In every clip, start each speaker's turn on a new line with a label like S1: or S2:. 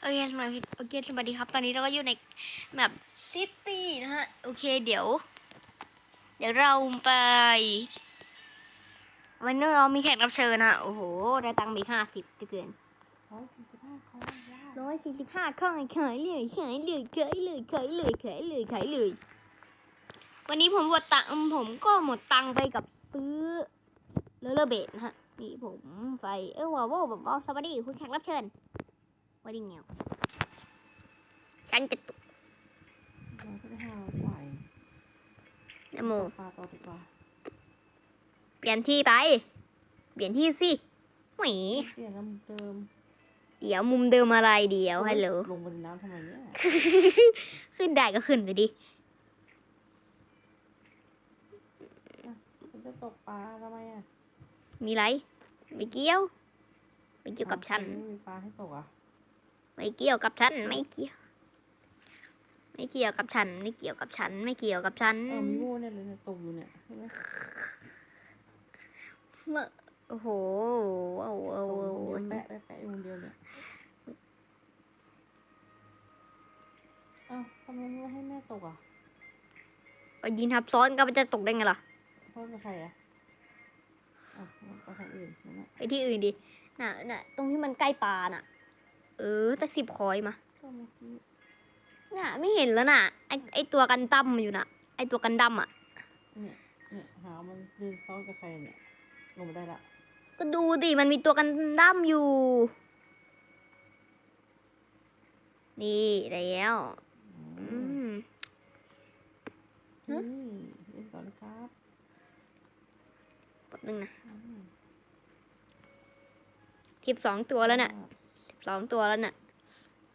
S1: โอเคสวัสดีโอเคสวัสดีครับ ตอนนี้เราก็อยู่ในแบบซิตี้นะฮะ โอเค เดี๋ยว เดี๋ยวเราไป วันนี้เรามีแขกรับเชิญนะโอ้โห ได้ตังค์ไปห้าสิบจะเกิน
S2: ร้อยสี่สิบห้าคอว้าว
S1: ร้อยสี่สิบห้าข้องขายเลยขายเลยขายเลยขายเลยขายเลยขายเลย วันนี้ผมหมดตังค์ผมก็หมดตังค์ไปกับซื้อเลอเลเบดนะฮะ นี่ผมไป เออว้าวว้าวสวัสดีคุณแขกรับเชิญ สวัสดีเงียฉันจะตุก
S2: ร้อยก็ได้ห้าร้อยกว่าเอง
S1: นโม
S2: ปลาต่อดีกว่า
S1: เปลี่ยนที่ไป เปลี่ยนที่สิหมี
S2: เปลี่ยนน้ำเดิม
S1: เดี๋ยวมุมเดิมอะไรเดี๋ยวฮัลโหล
S2: ลงไปในน้ำทำไมเนี่ย
S1: ขึ้นได้ก็ขึ้นไปดิ
S2: จะตกปลาทำไมอะ
S1: มีไรไม่เกี่ยวไม่เกี่ยวกับฉัน
S2: มีปลาให้ตกอะ
S1: ไม่เกี่ยวกับฉันไม่เกี่ยว ไม่เกี่ยวกับฉัน ไม่เกี่ยวกับฉัน ไม่เกี่ยวกับฉัน
S2: เออมีโม่เนี่ยเลยเนี่ยตกอยู่เนี่ยเห็นไหม
S1: เมื่อโอ้โหเอาเอา
S2: ตก
S1: เอา
S2: อยู่
S1: เอา
S2: เดียวแปะแปะแปะอยู่คนเดียวเนี่ยเอ้าทำไมไม่ให้แม่ตกอะ
S1: เอายินทับซ้อนก็มันจะตกได้ไงล่ะ
S2: พ่อกับใครอะอะไปทางอื่นนั่นแหละ
S1: ไปที่อื่นดิน่ะน่ะตรงที่มันใกล้ปลาน่ะ เออตักสิบคอยมา
S2: ก็เมื่อกี้
S1: น่ะ ไม่เห็นแล้วน่ะ ไอไอตัวกันดั้มอยู่น่ะ ไอตัวกันดั้มอะ
S2: เนี่ยเนี่ยหามันยืนซ้อนกับใครเนี่ยลงมาได้ละ
S1: ก็ดูดิมันมีตัวกันดั้มอยู่ นี่แล้ว
S2: อื
S1: อื
S2: ม
S1: ม
S2: นี่เล่นต่อเลยครับ
S1: แป๊บนึงนะ
S2: อืม
S1: สิบสองตัวแล้วน่ะ สิบสองตัวแล้วน่ะ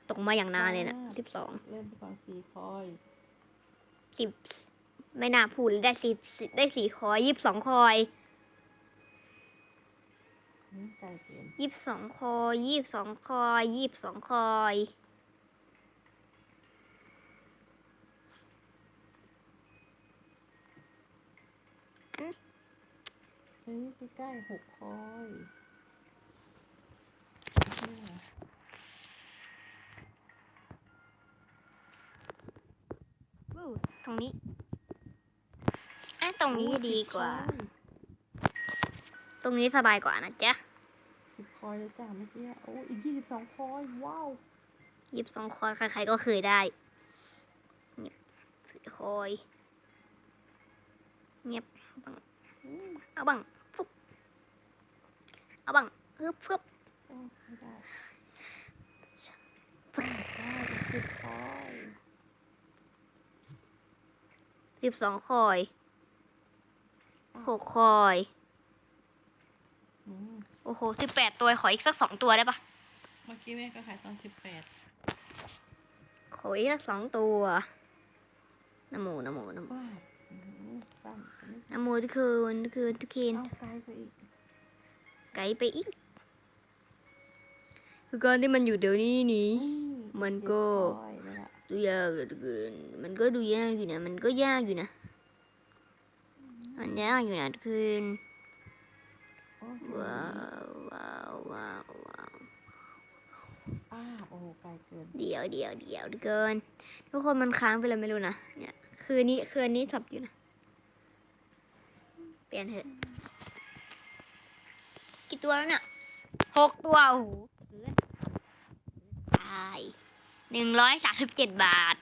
S1: ตกมาอย่างนานเลยน่ะสิบสอง
S2: เล่นไปก่อนสี่คอย
S1: สิบไม่น่าพูดเลยได้สิบได้สี่คอยยี่สิบสองคอย
S2: อืมไก่เกม
S1: ยี่สิบสองคอยยี่สิบสองคอยยี่สิบสองคอยอัน
S2: เฮ้ยใกล้ๆหกคอยนี่ไง
S1: วู้ ตรงนี้อะตรงนี้ดีกว่า ตรงนี้สบายกว่านะจ๊ะ
S2: สิบคอยเลยจ้าเมื่อกี้โอ้อีกยี่สิบสองคอยว้าว
S1: ยี่สิบสองคอยใครๆก็เคยได้เงียบสี่คอยเงียบบัง
S2: อืม
S1: เอาบังฟุบเอาบังฮึบฟึบ
S2: โอ้ไม่ได้ได้อีกสิบคอย
S1: สิบสองคอยหกคอย
S2: อืม
S1: โอ้โหสิบแปดตัว ขออีกสักสองตัวได้ปะ
S2: เมื่อกี้แม่ก็ขายตอนสิบแปด
S1: ขออีกสักสองตัวนโมนโมนโม
S2: ว้าวอืมตั้งอันนี้
S1: นโมทุกคืนทุกคืนทุกคืน
S2: เอาไกลไปอีก
S1: ไกลไปอีกคือการที่มันอยู่เดี๋ยวนี้นี้
S2: อื
S1: มันก็
S2: เจ็ ดคอยนั่นแหละ
S1: ดูยากเหลือเกินมันก็ดูยากอยู่นะ มันก็ยากอยู่นะ มันยากอยู่นะทุกคืน
S2: โอ้โห
S1: ว้าวว้าวว้าวว้าว
S2: ป้าบโอ้โหไกลเกิน
S1: เดี๋ยวเดี๋ยวเดี๋ยวทุกคนทุกคนมันค้างไปเลยไม่รู้นะ เนี่ย คืนนี้คืนนี้สับอยู่นะ เปลี่ยนเถอะ กี่ตัวแล้วเนี่ยหกตัวโอ้โหเกินตาย หนึ่งร้อยสามสิบเจ็ดบาท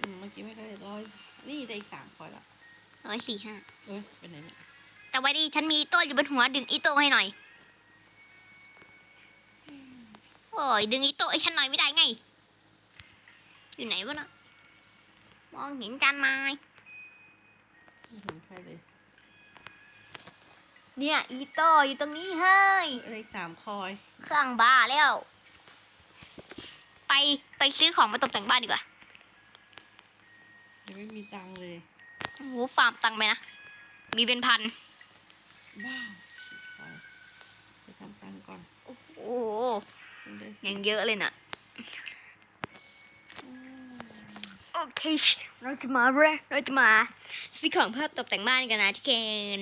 S2: อืมเมื่อกี้ไม่ได้ร้อยนี่ได้อีกสามคอยละ
S1: ร้อยสี่ห้า
S2: เอ้ยเป็นไหนเนี่ย
S1: แต่ว่าดีฉันมีอีโต้อยู่บนหัวดึงอีโต้ให้หน่อย โอ้ยดึงอีโต้ให้ฉันหน่อยไม่ได้ไง อยู่ไหนวะน่ะมองเห็นจานไม้
S2: ไม่เห็นใครเลย
S1: เนี่ย อีโต้อยู่ตรงนี้เฮ้ย
S2: ได้สามคอย
S1: เครื่องบ้าแล้ว ไปไปซื้อของมาตกแต่งบ้านดีกว่า
S2: ยังไม่มีตังค์เลย
S1: โอ้โหฟาร์มตังค์ไปนะ มีเป็นพัน
S2: ว้าวสิบคอยไปทำตังค์ก่อน
S1: โอ้โห
S2: มันได้สิบ
S1: ยังเยอะเลยน่ะ
S2: อืม
S1: โอเค เราจะมาเรเราจะมาซื้อของเพื่อตกแต่งบ้านกันนะที่เคน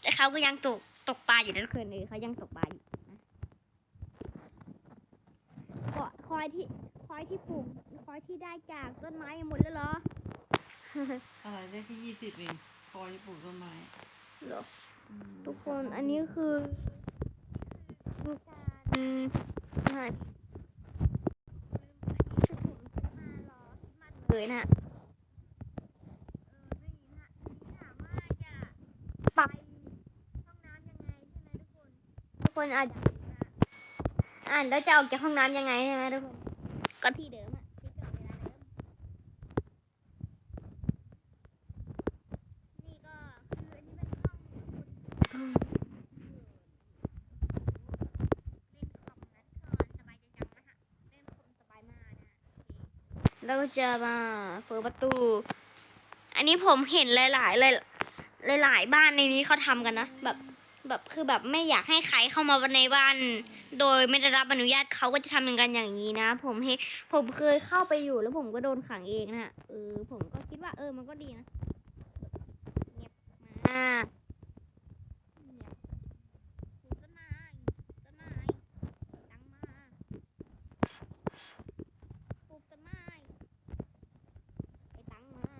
S1: แต่เขาก็ยังตกตกปลาอยู่นั่นคืนเลยเขายังตกปลาอยู่นะ อยที่คอยที่ปลูกคอยที่ได้จากต้นไม้หมดแล้วเหรอ
S2: อะไรได้ที่ยี่สิบเองพอที่ปลูกต้นไม้
S1: เหรอ
S2: อืม
S1: ทุกคนอันนี้คือคือการหาเลยนะฮะปรับทุกคนอาจจะ อ่านแล้วจะออกจากห้องน้ำยังไงใช่ไหมทุกคนก็ที่เดิมอะที่เกิดเวลาเดิมนี่ก็คืออันนี้เป็นห้องเล่นคอมนะทอนสบายใจจังนะฮะเล่นคอมสบายมากนะฮะเราจะมาเปิดประตู อันนี้ผมเห็นหลาย ๆ หลายหลายๆบ้านในนี้เขาทำกันนะแบบ แบบคือแบบไม่อยากให้ใครเข้ามาในบ้าน โดยไม่ได้รับอนุญาตเขาก็จะทำอย่างกันอย่างนี้นะ ผมเห็นผมเคยเข้าไปอยู่แล้วผมก็โดนขังเองนะฮะเออผมก็คิดว่าเออมันก็ดีนะเงียบมากเงียบปลูกต้นไม้ต้นไม้ ตังมาปลูกต้นไม้ไอ้ตังมา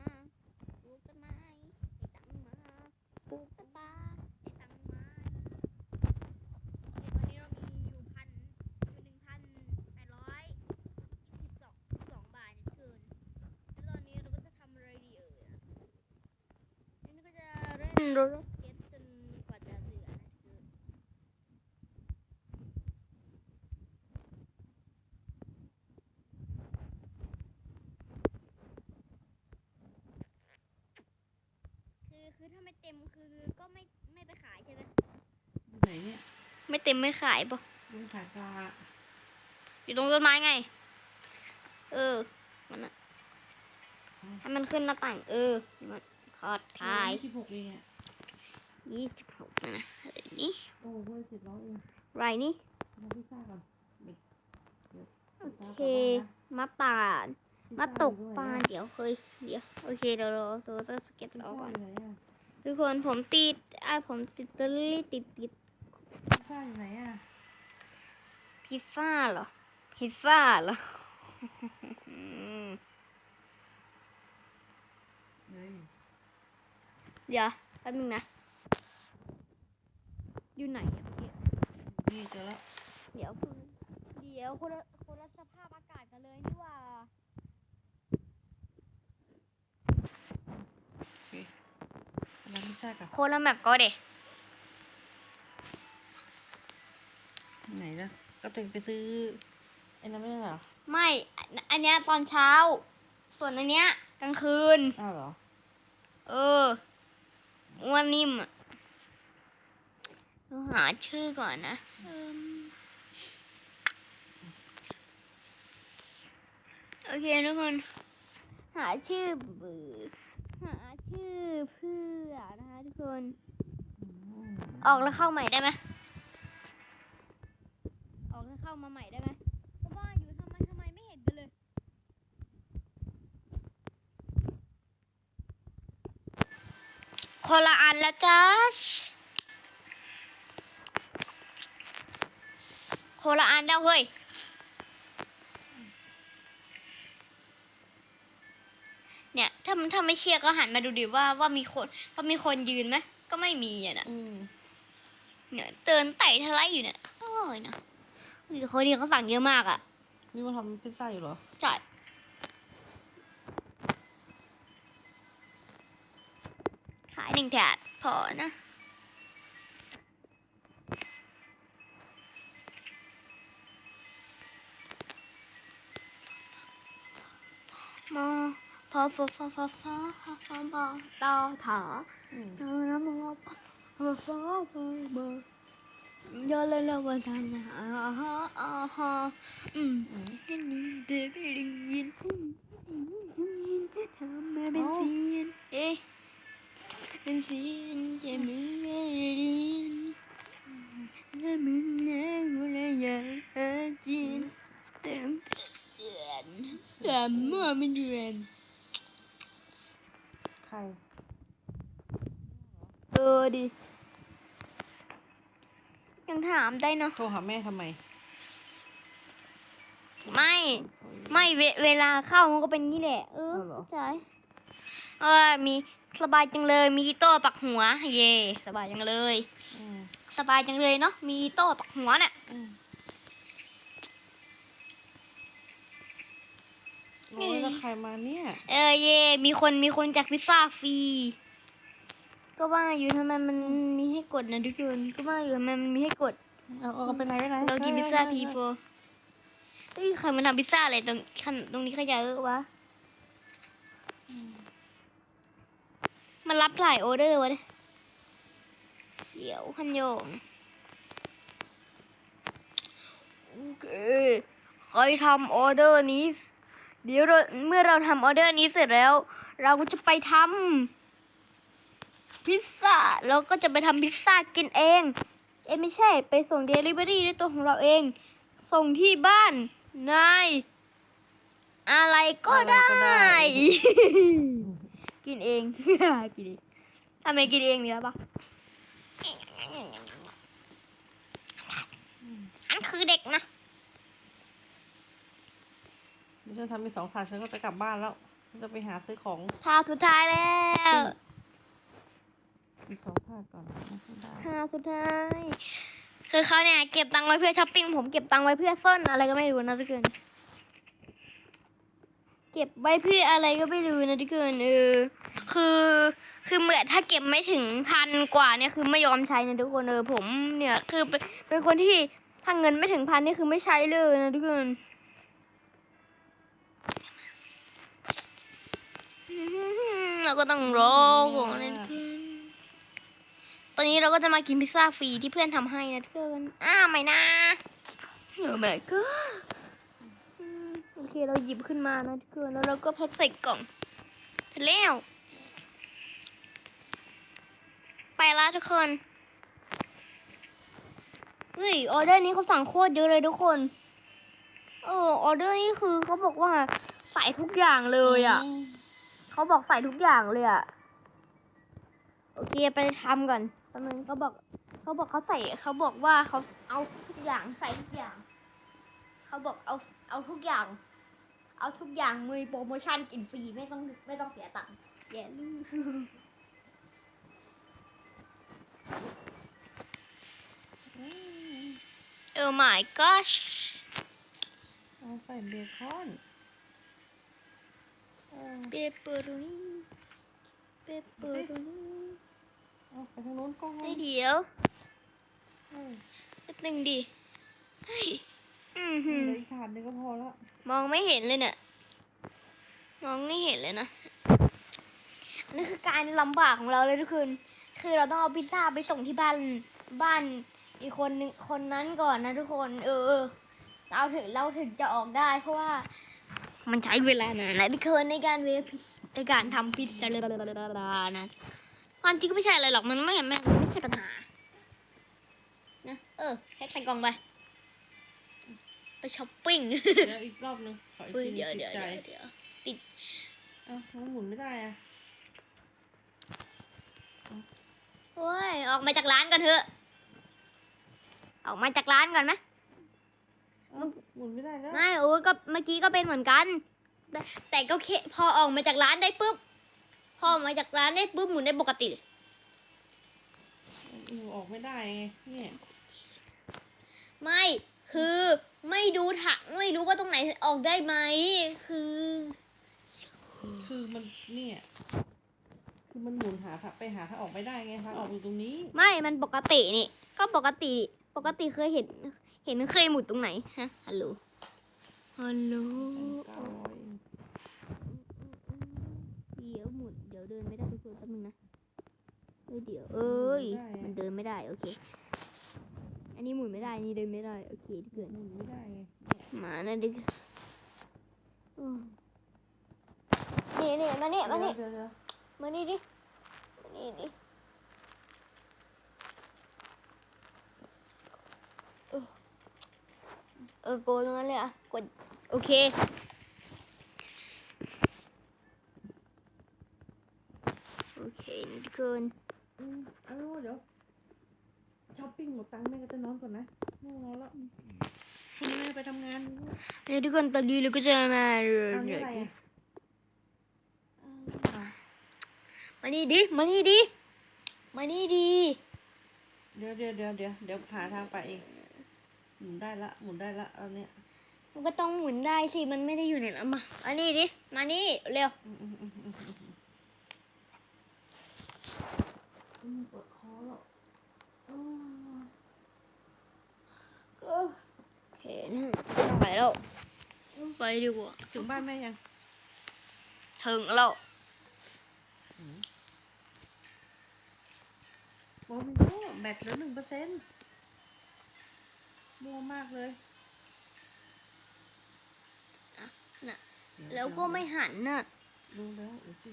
S1: ปลูกต้นไม้ไอ้ตังมาปลูกต้นปลาไอ้ตังมาเดี๋ยวตอนนี้เรามีอยู่พันอยู่หนึ่งพันแปดร้อยยี่สิบสองสองบาทเนี่ยเกินแล้วตอนนี้เราก็จะทำอะไรดีเอ่ยอะอันนี้ก็จะเล่น โรลเลอร์สเก็ตจนกว่าจะเหลือนะเกินคือคือถ้าไม่เต็มคือก็ไม่ไม่ไปขายใช่ไหม
S2: อยู่ไหนเนี่ย
S1: ไม่เต็มไม่ขายปะ
S2: ลุงขายปลา
S1: อยู่ตรงต้นไม้ไง เออ มันอะให้มันขึ้นหน้าต่าง เออมันขอดขาย
S2: ยี่สิบหกเองอะ
S1: ยี่สิบหกนะเอ้ยนี่
S2: โอ้โหสิบร้อยเอง
S1: ไรนี่
S2: มาพิซซ่าก่อนเด็กเดี๋ยว
S1: โอเคมาตาด
S2: พิซ
S1: มา
S2: ซ่
S1: ตก
S2: อยู่ด้วย
S1: ปลา
S2: นะ
S1: เดี๋ยวเฮ้ยเดี๋ยวโอเคเดี๋ยวเราโซเตอร์สเก็ต
S2: พิซ
S1: รอ
S2: ซ่า
S1: ก่อน
S2: อยู่ไหนอะ
S1: ทุกคนผมติดอ่าผมติดตัวลี่ติดติด
S2: พิซซ่าอยู่ไหนอะ
S1: พิซซ่าเหรอพิซซ่าเหรอ
S2: เฮ้ย
S1: เดี๋ยวแป๊บนึงนะ อยู่ไหนอะพี่
S2: นี่เจอแล้ว
S1: เดี๋ยวคุณเดี๋ยวคนละคนละสภาพอากาศกันเลยนี่หว่า
S2: ร้านพิซซ่ากับ
S1: คนละแมปก็เด็
S2: ไหนล่ะก็จะไปซื้อไอ้นั่นไม่ใช่เหรอ
S1: ไม่อันอันเนี้ยตอนเช้า ส่วนอันเนี้ยกลางคืน
S2: อ้าวเหรอ
S1: เอออ้วนนิ่มอะ เราหาชื่อก่อนนะเอิ่มโอเคทุกคน หาชื่อเบือหาชื่อเพื่อนะคะทุกคน
S2: อืม
S1: ออกแล้วเข้าใหม่ได้ไหมออกแล้วเข้ามาใหม่ได้ไหมก็ว่าอยู่ทำไมทำไมไม่เห็นกันเลยคนละอันแล้วจ้า คนละอันแล้วเฮ้ยเนี่ยถ้ามันถ้าไม่เชื่อก็หันมาดูดิว่าว่ามีคนว่ามีคนยืนไหมก็ไม่มีอะนะ
S2: อืม
S1: เนี่ยเตือนไต่ทะไลอยู่เนี่ยโอ้ยนะอุ้ยคนนี้เขาสั่งเยอะมากอะ
S2: นี่มาทำพิซซ่าอยู่เหรอ
S1: ใช่ขายหนึ่งถาดพอนะ พอฟอฟอฟอฟอฟอฟอบอตอถอ
S2: อืม
S1: ตอนะมอฟอฟอฟอบอยอเลยละวันสันนะอ่าฮะอ่าฮะ
S2: คร
S1: เออดิ ยังถามได้เนาะ
S2: โทรหาแม่ทำไม
S1: ไม่ ไม่เวเวลาเข้ามันก็เป็นงี้แหละ เออ
S2: เอาเหรอ
S1: ใช่เออ มีสบายจังเลย มีอีโต้ปักหัว เย่สบายจังเลย
S2: อืม
S1: สบายจังเลยเนาะ มีอีโต้ปักหัวน่ะ
S2: อืม โอ้ยแล้วใครมาเนี่ย
S1: เออเย่มีคนมีคนจากพิซซ่าฟรี ก็ว่าอยู่ทำไมมันมีให้กดนะทุกคนก็ว่าอยู่ทำไมมันมีให้กด
S2: เอาเอาไปไหนไปไหน
S1: เรากินพิซซ่าพีโฟเอ้ยใครมันทำพิซซ่าอะไรตรงขั้นตรงนี้ขยะเออวะ
S2: อืม
S1: มันรับหลายออเดอร์วะเนี่ยเขียวขันโยงโอเค ใครทำออเดอร์นี้ เดี๋ยวเราเมื่อเราทำออเดอร์นี้เสร็จแล้ว เราก็จะไปทำพิซซ่าเราก็จะไปทำพิซซ่ากินเอง เอ้ยไม่ใช่ไปส่งเดลิเวอรี่ด้วยตัวของเราเอง ส่งที่บ้านนายอะไรก็ได้ กินเองกินเองทำไมกินเองเนี่ยปะอันคือเด็กนะ
S2: เดี๋ยวฉันทำไปสองถาดฉันก็จะกลับบ้านแล้วฉันจะไปหาซื้อของ
S1: ท่าสุดท้ายแล้ว
S2: อีกสองถาดก่อนไม่ได้
S1: ท่าสุดท้าย คือเขาเนี่ยเก็บตังค์ไว้เพื่อช้อปปิ้งผมเก็บตังค์ไว้เพื่อซ่อนอะไรก็ไม่รู้นะทุกคนเก็บไว้เพื่ออะไรก็ไม่รู้นะทุกคนเออคือคือเหมือนถ้าเก็บไม่ถึงพันกว่าเนี่ยคือไม่ยอมใช้นะทุกคนเออผมเนี่ยคือเป็นเป็นคนที่ถ้าเงินไม่ถึงพันนี่คือไม่ใช้เลยนะทุกคน เราก็ต้องรอก่อนนะทุกคนตอนนี้เราก็จะมากินพิซซ่าฟรีที่เพื่อนทำให้นะทุกคนอ้าวไม่นะโอ้แม่ก็โอเคเราหยิบขึ้นมานะทุกคนแล้วเราก็แพ็คใส่กล่องเสร็จแล้ว ไปละทุกคนเฮ้ยออเดอร์นี้เขาสั่งโคตรเยอะเลยทุกคนเออออเดอร์นี้คือเขาบอกว่าใส่ทุกอย่างเลยอะ เขาบอกใส่ทุกอย่างเลยอะโอเคไปทำก่อนแป๊บนึงเขาบอกเขาบอกเขาใส่เขาบอกว่าเขาเอาทุกอย่างใส่ทุกอย่าง เขาบอกเอาเอาทุกอย่าง เอาทุกอย่างมือโปรโมชั่นกินฟรีไม่ต้องไม่ต้องเสียตังค์แย่ลืม
S2: อืม
S1: โอ้ my gosh
S2: เอาใส่เบคอน เออ
S1: เปเปอโรนีเปเปอโรนี
S2: เอาไปทางโน้นก็
S1: เฮ้ยเดี๋ยว
S2: เออ
S1: แป๊บนึงดิเฮ้ยอือ
S2: เห
S1: หือ
S2: ลืออีกถาดหนึงก็พอแล้ว
S1: มองไม่เห็นเลยเนี่ยมองไม่เห็นเลยนะอันนี่คือการลำบากของเราเลยทุกคนคือเราต้องเอาพิซซ่าไปส่งที่บ้านบ้านอีกคนนึงคนนั้นก่อนนะทุกคน เออเราถึงเราถึงจะออกได้ เพราะว่า มันใช้เวลานานนะทุกคนในการเวฟพิซในการทำพิซซ่านะความจริงก็ไม่ใช่อะไรหรอกมันไม่ไม่ไม่ใช่ปัญหานะเออแพ็คใส่กล่องไปไปช้อปปิ้ง
S2: เดี๋ยวอีกรอบหนึงขออีก
S1: เฮ้ย
S2: ที
S1: เดี๋ยวเดี๋ยวเดี๋ยวเดียว
S2: เอ้ามันหมุนไม่ได้อะ
S1: โอ้ยออกมาจากร้านก่อนเถอะ ออกมาจากร้านก่อนไหม
S2: มุนไม่ได้แล้ว
S1: ไม่โอ้ก็เมื่อกี้ก็เป็นเหมือนกัน แต่แต่ก็แค่พอออกมาจากร้านได้ปุ๊บ พอออกมาจากร้านได้ปุ๊บหมุนได้ปกติ
S2: หนูออกไม่ได้ไงเนี่ย
S1: ไม่คือไม่ดูถังไม่รู้ว่าตรงไหนออกได้ไหมคือ
S2: คือมันเนี่ยคือมันหมุนหาทางไปหาทางออกไม่ได้ไงทางออกอยู่ตรงนี้
S1: ไม่มันปกตินี่ ก็ปกติ ปกติเคยเห็นเห็นเคยหมุนตรงไหนฮะฮัลโหลฮัลโหล
S2: เก้าร้อยเอง
S1: เดี๋ยวหมุนเดี๋ยวเดินไม่ได้ทุกคนแป๊บนึงนะเอ้ยเดี๋ยวเอ้ยมันเดินไม่ได้โอเค อันนี้หมุนไม่ได้อันนี้เดินไม่ได้โอเคเกิด
S2: หมุนไม่ได้ไง
S1: หมานะดิอืมนี่นี่มานี่มานี่
S2: เดี๋ยวเดี๋ยว
S1: มานี่ดิมานี่ดิเออเออโกดตรงนั้นเลยอะ กด โอเค โอเคนี่ทุกคน
S2: อืมเอาเดี๋ยวช้อปปิ้งหมดตังค์แม่ก็จะนอนก่อนนะแม่นอนแล้วพรุ่งนี้แม่ไปทำงาน
S1: เฮ้ยทุกคนตอนนี้เราก็จะมา
S2: เอานี่อะไรอะอ้าว
S1: มานี่ดิ มานี่ดิ มานี่ดิ
S2: เดี๋ยวเดี๋ยวเดี๋ยวเดี๋ยวเดี๋ยวหาทางไปเอง หมุนได้ละหมุนได้ละเอาเนี่ย
S1: มันก็ต้องหมุนได้สิ มันไม่ได้อยู่ในนั้นมามานี่ดิ มานี่เร็ว
S2: อืมอืมอืมอืมอืมอืมปวดคอแล้วอ้าวเออ
S1: โอเคนะไม่ต้องไปแล้ว ไปดีกว่า
S2: ถึงบ้านแม่ยัง
S1: ถึงแล้ว
S2: โอ้มีโม่แบตเหลือหนึ่งเปอร์เซ็นต์ มัวมากเลย
S1: อะน่ะ
S2: เดี๋ย
S1: แล้วก็ไม่หันน่ะ
S2: รู้แล้วเดี๋ยวสิ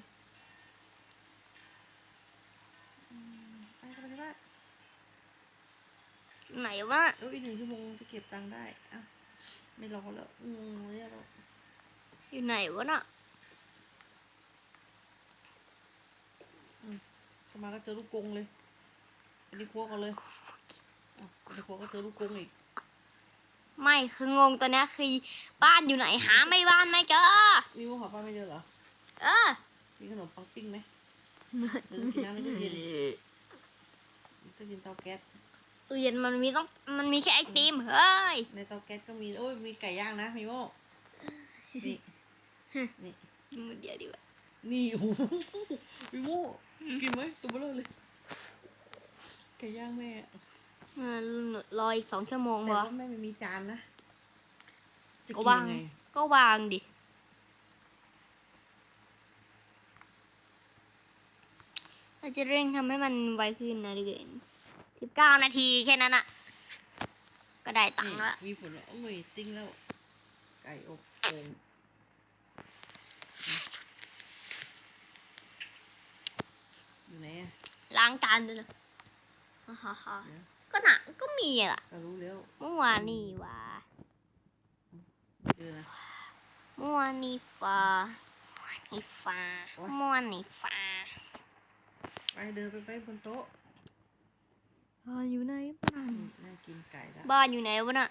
S2: อืมไปกันเลยว่า
S1: ไหนวะ
S2: เอออีกหนึ่งชั่วโมงจะเก็บตังค์ได้อะไม่รอแล้วอืมไม่รอ
S1: อยู่ไหนวะน่ะ
S2: สมาก็เจอลูกกรงเลยอันนี้ครัวกันเลยอะอันนี้ครัวก็เจอลูกกรงอีก
S1: ไม่คืองงตอนเนี้ยคือบ้านอยู่ไหนหาไม่บ้านไม่เจอ
S2: มีว่าหาป้าไม่เจอเหรอ
S1: เออ
S2: มีขนมปังปิ้งไหมหรือกินน้ำในตู้เย็นตู้เย็นเตาแก๊ส
S1: ตู้เย็นมันมีต้องมันมีแค่ไอติมเฮ้ย
S2: ในเตาแก๊สก็มีโอ้ยมีไก่ย่างนะมีโม่นี่นี่
S1: เดี๋ยวดีกว่า
S2: นี่โอ้โหมีโม่กินไหมตัวเบลอเลยไก่ย่างแม่
S1: เออ รออีกสองชั่วโมง
S2: แต่
S1: พอ
S2: ว่าแม่ไม่มีจานนะจะ
S1: ก็
S2: กิน
S1: วาง
S2: ยังไง
S1: ก็วางดิ เราจะเร่งทำให้มันไวขึ้นนะเดือนสิบเก้านาทีแค่นั้นอะก็ได้ตังค์ละ
S2: นี่มีผลแล้วโอ้ยติ้งแล้ว ไก่อบโอ่งอยู่ไหนอะ
S1: ล้างจานด้วยนะฮ่าฮ่าฮ่า
S2: เดี๋ยว
S1: ก็หนักก็มีอะล่ะ
S2: ก็รู้แล้ว
S1: เมื่อวานนี่ว่า
S2: เจอนะ
S1: เมื่อวานนี่ฟ้านี่ฟ้า
S2: โอ๊ย
S1: เมื่อวานนี่ฟ้า
S2: ไปเดินไปไปบนโต๊ะ
S1: บ้านอยู่ไหนบ้าน
S2: อืมน่ากินไก่ละ
S1: บ้านอยู่ไหนวะน่ะ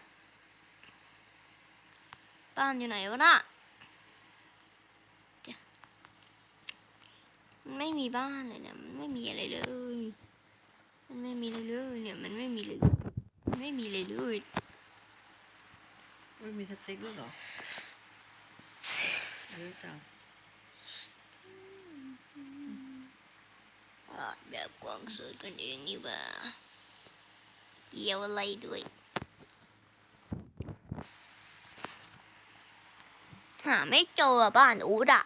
S1: บ้านอยู่ไหนวะน่ะจ้ะมันไม่มีบ้านเลยเนี่ยมันไม่มีอะไรเลย มันไม่มีอะไรเลยเนี่ยมันไม่มีเลยมันไม่มีอะไรเลย
S2: เอ้ยมีสเต็กด้วยเหรอเยอะจัง
S1: อะแบบกวางสดกันเองนี่ว่าเกี่ยวอะไรด้วย หาไม่เจออะบ้านอูดอะ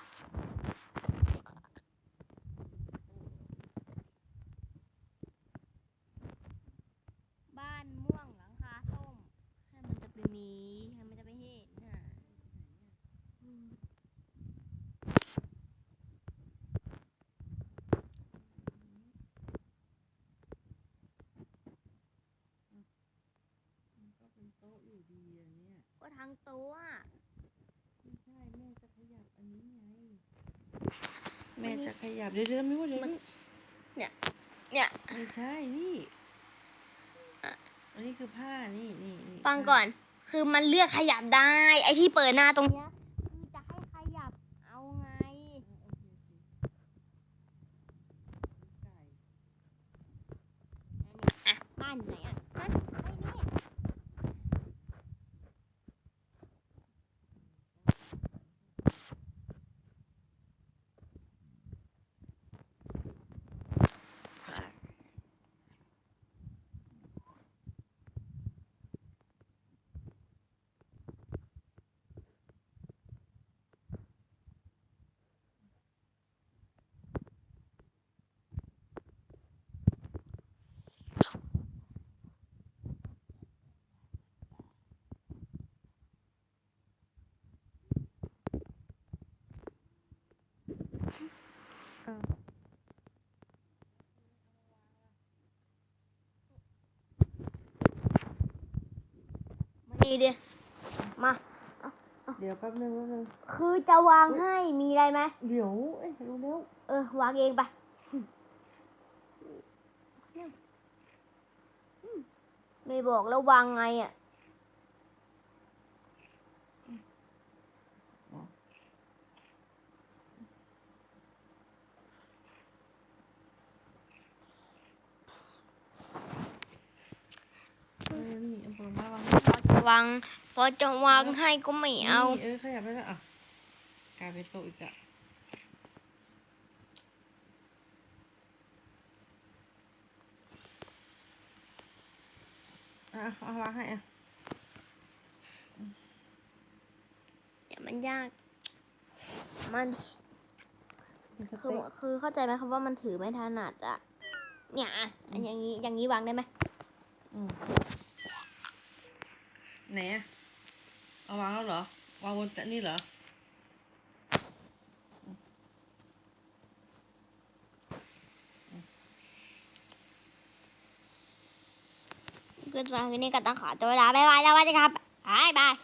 S1: บ้านม่วงหลังคาส้มให้มันจะไปมีให้มันจะไปเห็นน่ะอืม
S2: มันก็เป็นโต๊ะอยู่ดีอะเนี่ย
S1: ก็ทั้งตัว
S2: ไม่ใช่แม่จะขยับอันนี้ไง แม่ จะขยับเดี๋ยวเดี๋ยวไม่ว่าเดี๋ยว
S1: มัน
S2: นี้
S1: เนี่ย
S2: ไม่ใช่นี่ อันนี้คือผ้านี่นี่นี่
S1: ฟังก่อน คือมันเลือกขยับได้ ไอที่เปิดหน้าตรงเนี้ย คือจะให้ขยับเอาไง
S2: อ่าโอเคโอเคไก่
S1: อะ บ้านอยู่ไหนอะฮะไอ้นี่ มานี่ดิมา
S2: เดี๋ยวแป๊บนึงแป๊บนึง
S1: คือจะวางให้มีอะไรไหม
S2: เดี๋ยวเอ้ยรู้แล้ว
S1: เออ วางเองไปไม่บอกแล้ววางไงอะ วางพอจะวางให้ก็ไม่เอา
S2: นี่เออขยับไปแล้วอะกลายเป็นโต๊ะอีกอะอะเอาวางให้อะ
S1: เดี๋ยวมันยาก มัน
S2: มีส
S1: คือ
S2: เต็ก
S1: คือเข้าใจไหมครับว่ามันถือไม่ถนัดอะเนี่ยอะอันอย่างนี้อย่างนี้วางได้ไหม
S2: อืม ไหนอะเอาวางแล้วเหรอ วางบนแต่นี่เหรอ
S1: ก็ตอนนี้ก็ต้องขอตัวลาบ๊ายบายสวัสดีครับบายบาย